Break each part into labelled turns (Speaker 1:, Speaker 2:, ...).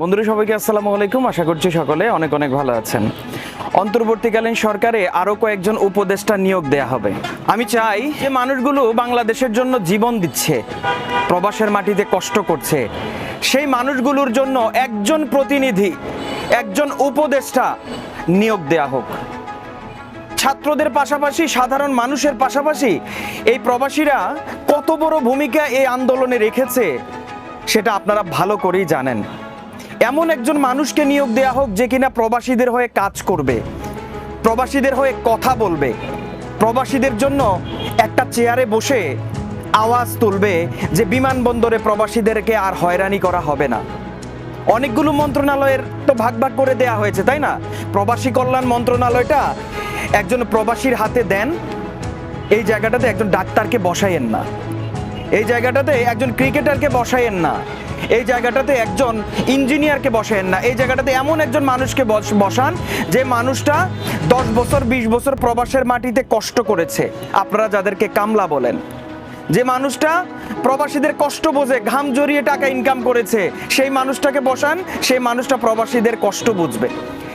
Speaker 1: বন্ধুরা, সবাইকে আসসালামু আলাইকুম। আশা করছি সকলে অনেক অনেক ভালো আছেন। অন্তর্বর্তীকালীন সরকারে আরও কয়েকজন উপদেষ্টা নিয়োগ দেয়া হবে। আমি চাই যে মানুষগুলো বাংলাদেশের জন্য জীবন দিচ্ছে, প্রবাসের মাটিতে কষ্ট করছে। সেই মানুষগুলোর জন্য একজন প্রতিনিধি, একজন উপদেষ্টা নিয়োগ দেয়া হোক। ছাত্রদের পাশাপাশি, সাধারণ মানুষের পাশাপাশি এই প্রবাসীরা কত বড় ভূমিকা এই আন্দোলনে রেখেছে, সেটা আপনারা ভালো করেই জানেন। এমন একজন মানুষকে নিয়োগ দেয়া হোক যে কিনা প্রবাসীদের হয়ে কাজ করবে, প্রবাসীদের হয়ে কথা বলবে, প্রবাসীদের জন্য একটা চেয়ারে বসে আওয়াজ তুলবে যে বিমানবন্দরে প্রবাসীদেরকে আর হয়রানি করা হবে না। অনেকগুলো মন্ত্রণালয়ের তো ভাগ ভাগ করে দেয়া হয়েছে, তাই না? প্রবাসী কল্যাণ মন্ত্রণালয়টা একজন প্রবাসীর হাতে দেন, এই জায়গাটাতে একজন ডাক্তারকে বসাইয়েন না। এই জায়গাটাতে একজন ক্রিকেটারকে বসাইয়েন না। এই জায়গাটাতে একজন ইঞ্জিনিয়ারকে বসেন না। এই জায়গাটাতে এমন একজন মানুষকে বস- বসান যে মানুষটা দশ বছর, বিশ বছর প্রবাসের মাটিতে কষ্ট করেছে। আপনারা যাদেরকে কামলা বলেন, যে মানুষটা প্রবাসীদের কষ্ট বোঝে, ঘাম জড়িয়ে টাকা ইনকাম করেছে, সেই মানুষটাকে বসান, সেই মানুষটা প্রবাসীদের কষ্ট বুঝবে।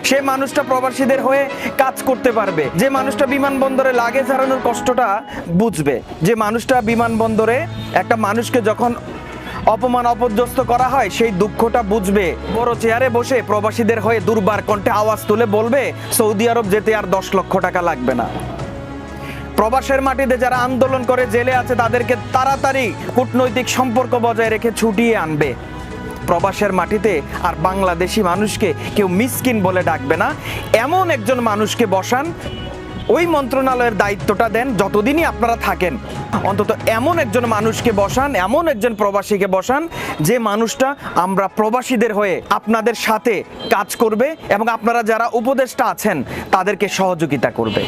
Speaker 1: সে মানুষটা প্রবাসীদের হয়ে কাজ করতে পারবে। যে মানুষটা বিমানবন্দরে লাগে হারানোর কষ্টটা বুঝবে। যে মানুষটা বিমানবন্দরে একটা মানুষকে যখন অপমান অপর্যস্ত করা হয়, সেই দুঃখটা বুঝবে। বড় চেয়ারে বসে প্রবাসীদের হয়ে দুর্বার কণ্ঠে আওয়াজ তুলে বলবে, সৌদি আরব যেতে আর দশ লক্ষ টাকা লাগবে না। প্রবাসের মাটিতে যারা আন্দোলন করে, জেলে আছে, তাদেরকে তাড়াতাড়ি কূটনৈতিক সম্পর্ক বজায় রেখে ছুটিয়ে আনবে। প্রবাসের মাটিতে আর বাংলাদেশি মানুষকে কেউ মিসকিন বলে ডাকবে না। এমন একজন মানুষকে বসান ওই মন্ত্রণালয়ের দায়িত্বটা দেন যতদিনই আপনারা থাকেন। অন্তত এমন একজন মানুষকে বসান, এমন একজন প্রবাসীকে বসান, যে মানুষটা আমরা প্রবাসীদের হয়ে আপনাদের সাথে কাজ করবে এবং আপনারা যারা উপদেষ্টা আছেন, তাদেরকে সহযোগিতা করবে।